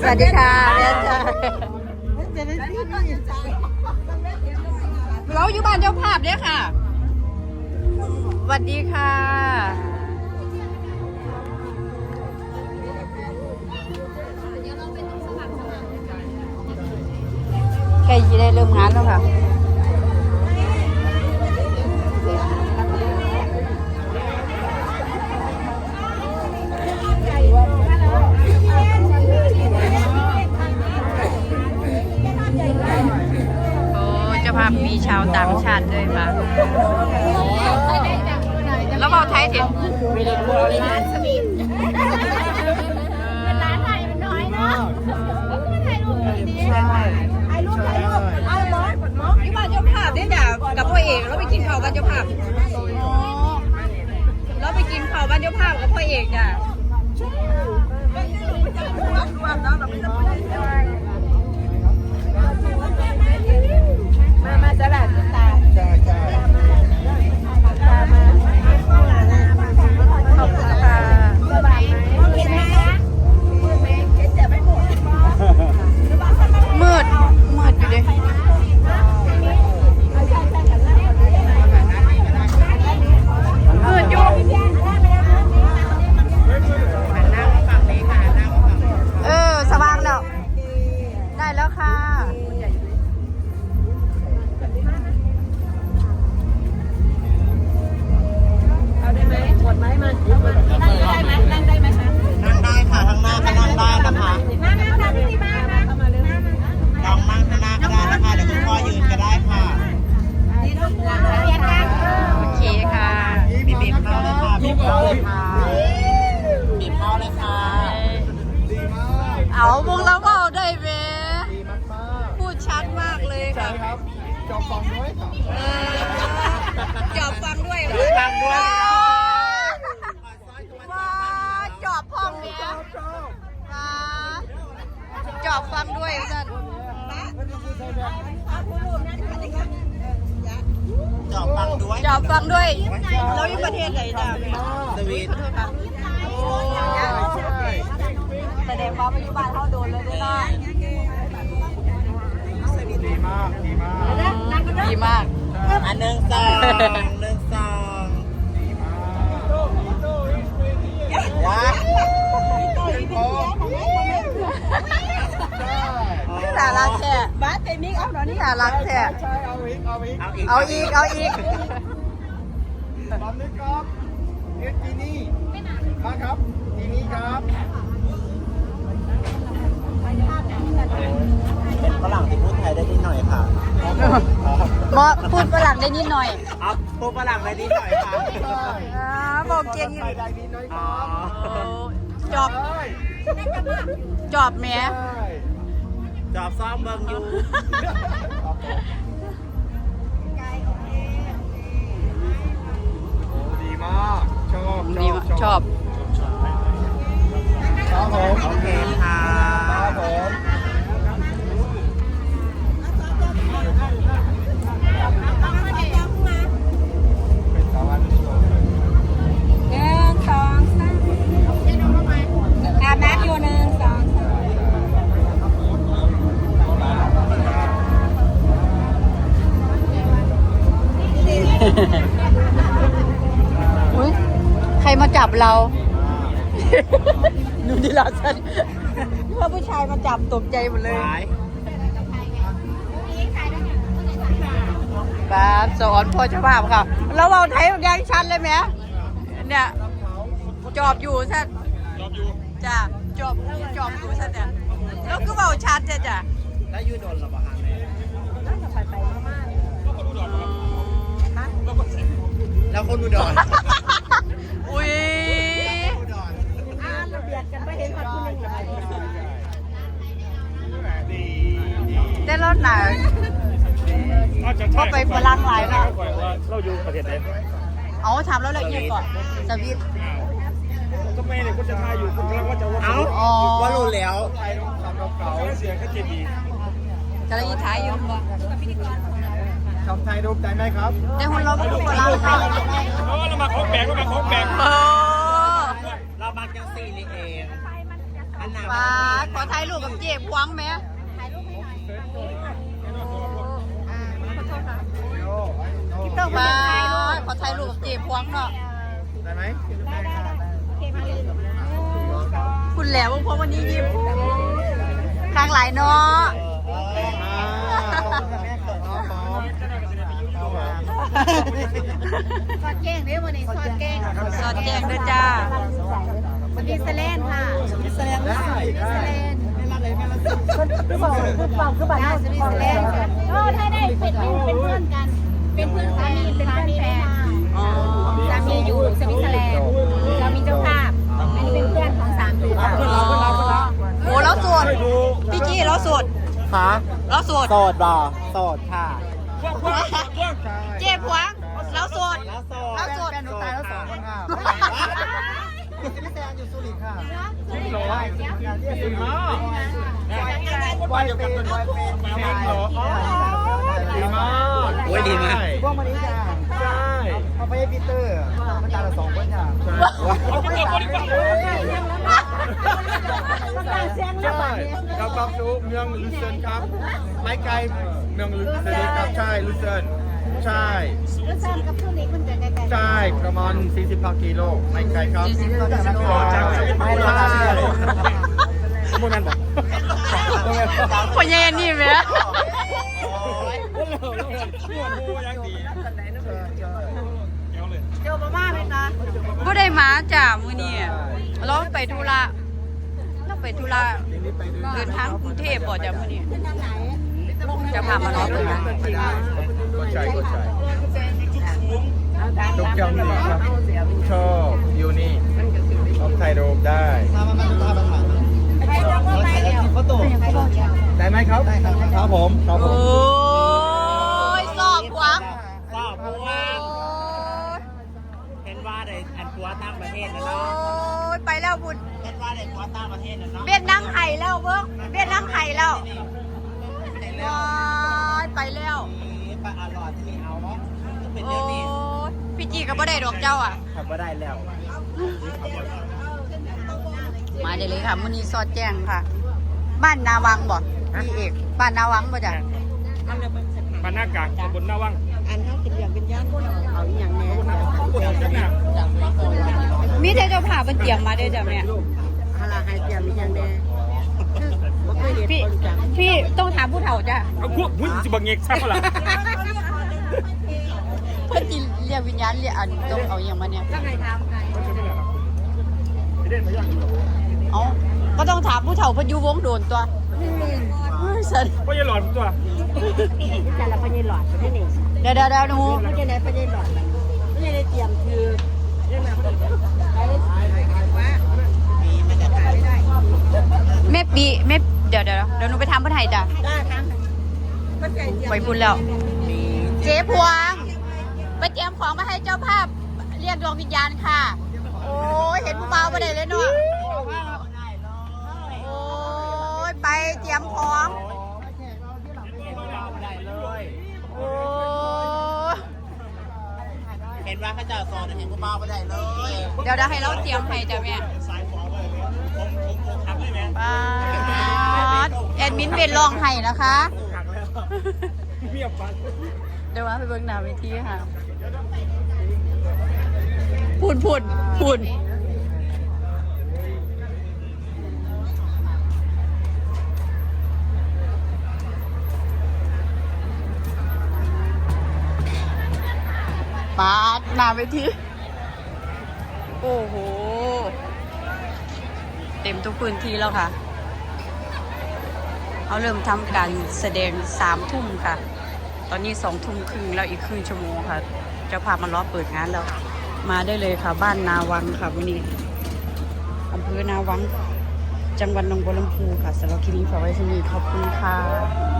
สวัสดีค่ะแม่จ้าเราอยู่บ้านเจ้าภาพเนี่ยค่ะสวัสดีค่ะ ใกล้จะได้เริ่มงานแล้วค่ะางชาติด้วยค่ะแล้วเอาไทยเถอะร้านสวีทเป็นร้านไทยมันน้อยเนาะก็ถ่ายรูปดีถ่ายรูปถ่ายรูปเอาหมอนหมอนที่บ้านเจ้าภาพเนี่ยจ้ะกับพ่อเอกเราไปกินข้าวบ้านเจ้าภาพอ๋อเราไปกินข้าวบ้านเจ้าภาพกับพ่อเอกจ้ะมามาตลาด จอบฟังด้วยจอฟังด้วย ว้าจอบพ่องเนี้ยว้าจอบฟังด้วยจันจอบฟังด้วยจอบฟังด้วยเราอยู่ประเทศไหนจ้ะสวีทโอ้ใช่แสดงว่าปัจจุบันเขาโดนเลยด้วยเนาะ ดีมาก ดีมากดีมาก อันหนึ่งสองหนึ่งสองดีมากว้าเป็นพอนี่น่ารักแท้บ้านเต็มิกเอาหน่อยนี่น่ารักแท้ใช่เอาอีก เอาอีก เอาอีก เอาอีกพร้อมนึกครับเอ็ดจีนี่มาครับจีนี่ครับเป็นฝรั่งที่พูดไทยได้นิดหน่อยค่ะ มอพูดฝรั่งได้นิดหน่อยเอาพูดฝรั่งได้นิดหน่อยค่ะอ่าบอกเก่งไทยได้นิดหน่อยคอ๋อรับจอบจอบแหม่จอบซ้อมเบิงอยู่ดีมาก ชอบดีมากชอบครับผม โอเคค่ะ จับเราดูดิลาสันว่าผู้ชายมาจับตกใจหมดเลยหลายป้าบสอนพ่อเจ้าภาพค่ะแล้วเราไทยแดงชันเลยไหมเนี่ยจอบอยู่สันจอบอยู่จ้ะจอบจอบอยู่สันเนี่ยแล้วก็เบาชัดจ้ะจ้ะแล้วยูโดนระบาดเลยแล้วคนอุดรอุ้ยอุดร อ่านระเบียดกันไม่เห็นคนคุณหนึ่งเลยดีได้รถหนาก็ไปฝรั่งหลายเนาะเราอยู่ประเทศไหนเอาถามแล้วละเอียดก่อนสวิตทำไมเนี่ยคุณจะทายอยู่คุณกำลังว่าจะว่าเอ้าอ๋อว่ารู้แล้วไทยต้องทำกับเก่าเสียงก็เจดีกำลังยีท้ายอยู่บ่ช อบไทยรูปใจไหมครับได้หุ่นเราเป็นฝรั่งค่ะเออเรามาของแบกก็มาของแบกโอ้เรามากันสี่นี่เองอันหนาป้าดขอถ่ายรูปกับเจ๊พวงไหมถ่ายรูปให้หน่อยอ่าขอโทษค่ะโอ้โอ้พี่โต้งป้ามาถ่ายรูปดขอถ่ายรูปกับเจ๊พวงเนาะได้ไหมได้ได้ได้โอเคมาเลยคุณแหล้วเพราะวันนี้ยิ้มข้างหลายเนาะ ซอดแกงเด้อวันนี้ซอดแกงสอดแจ้งด้วยจ้า สวิตเซอร์แลนด์ค่ะสวิตเซอร์แลนด์ได้สวิตเซอร์แลนด์คือบอกคือบอกคือบอกได้สวิตเซอร์แลนด์โอ้ได้ได้เป็นเป็นเพื่อนกัน เป็นเพื่อนสามีเป็นเพื่อนแฟนอ๋อสามีอยู่สวิตเซอร์แลนด์เรามีเจ้าภาพอันนี้เป็นเพื่อนของสามีค่ะโอ้เราโสดพี่จี้เราโสดขาเราโสดโสดบ่โสดค่ะ เจ๊พวงเราโสด แล้วโสดแล้วโสด แฟนหนูตายแล้วสองคนค่ะพี่แซนอยู่สุรินทร์ค่ะไหวเรียกสุรินทร์ไหวเป็นไหวเป็นแฟนเหรอดีมากโอ้ยดีมาก พวกมันนี้จ้าใช่เอาไปให้ปีเตอร์ มันตายละสองคนจ้าเอาไปสามคน ใช่ครับครับดูเมืองลูเซิร์นครับ ไม่ไกลเมืองลูเซิร์นครับใช่ลูเซิร์นใช่แล้วซามกับสุรินทร์มันจะใกล้ๆใช่ประมาณ 40กิโลไม่ไกลครับ40กิโลไม่ไกลโมนันบอกพญานี่ไหม เจอมาม่าไหมคะก็ได้มาจ้ามื้อนี้เราไปธุระเราไปธุระเดินทางกรุงเทพบ่จ้ามื้อนี้จะพามาล้อเปิดนะไม่ได้กดใจกดใจทุกอย่างนี่ครับชอบอยู่นี่ชอบถ่ายรูปได้ไปแล้วก็ไปแล้วได้ไหมครับได้ครับ ครับผมครับผโอ้ม ยสอบหวัง ก็เพราะว่าเป็นว่าในอันตัวต่างประ เทศนะโอ้เนาะยไปแล้วบุญเป็นว่าในตัวต่างประเทศนะเนาะเวียดนามไห่แล้วเบิ้งเวียดนามไห่แล้วว้ายไปแล้วนี่ปลาอร่อยที่นี่เอาเนาะก็เป็นโอ้เรื่องนี้ยพี่จีก็บ่ได้ดอกเจ้าอะ ทำมาได้แล้วมาได้เลยค่ะมื้อนี้ซอดแจ้งค่ะ บ้านนาวังบ่พี่เอก บ้านนาวังบ่จ้ะบ้านหน้ากากตำบลหน้าวังอันเขากินอย่างเป็นย่านเอาอย่างแน่จังหนัก มีแต่เจ้าภาพเพิ่นเตรียมมาเด้อจ้ะแม่ฮาลาไฮเตียมมีอย่างแน่บ่เคยเห็นพี่พี่ต้องถามผู้เฒ่าจ้ะเอาพวกหุ้นจิบังเงกใช่ปะล่ะเพิ่นสิเรียกวิญญาณเรียกอันต้องเอาหยังมาเนี่ยต้องให้ทำไงเด่นมายังเอาก็ต้องถามผู้เฒ่าเพิ่นอยู่วงโดนตัวเฮ้ยสันก็ยังหลอนตัวแต่ละปัญญาหลอดที่นี่เดี๋ยวเดี๋ยวเดี๋ยวหนูปัญญาไหนปัญญาหลอดปัญญาได้เตรียมคือ เรื่องอะไรใครได้ว่ามีมันจะขายไม่ได้แม่ปีแม่เดี๋ยวเดี๋ยวเดี๋ยวหนูไปทำเพื่อไทยจ้ะได้ครับปัญญาเตรียมไปพูดแล้ว เจ๊พวง ไปเตรียมของมาให้เจ้าภาพ เรียกดวงวิญญาณค่ะ โอ้ยเห็นผู้เบาไปได้เลยเนาะโอ้ยไปเตรียมของ เห็นว่าข้าเจ้าสอนเห็นกูเมาไปได้เลยเดี๋ยวเดี๋ยวให้เราเตรียมให้จ้ะแม่สายฟอเลยผมผมผมทำได้ไหมป้าดแอดมินเป็นรองให้นะคะหักแล้วเมียฟันเดี๋ยวว่าไปเบิ่งหน้าเวทีค่ะพูนพูนพูน ปาดหน้าเวทีโอ้โห เต็มทุกพื้นที่แล้วค่ะเขาเริ่มทำการแสดงสามทุ่มค่ะ ตอนนี้สองทุ่มครึ่งแล้วอีกครึ่งชั่วโมงค่ะจ้าภามารอเปิดงานแล้ว มาได้เลยค่ะ บ้านนาวังค่ะวันนี้อำเภอนาวัง จังหวัดหนองบัวลำพูค่ะสำหรับคลิปนี้ฝากไว้ที่นี่ขอบคุณค่ะ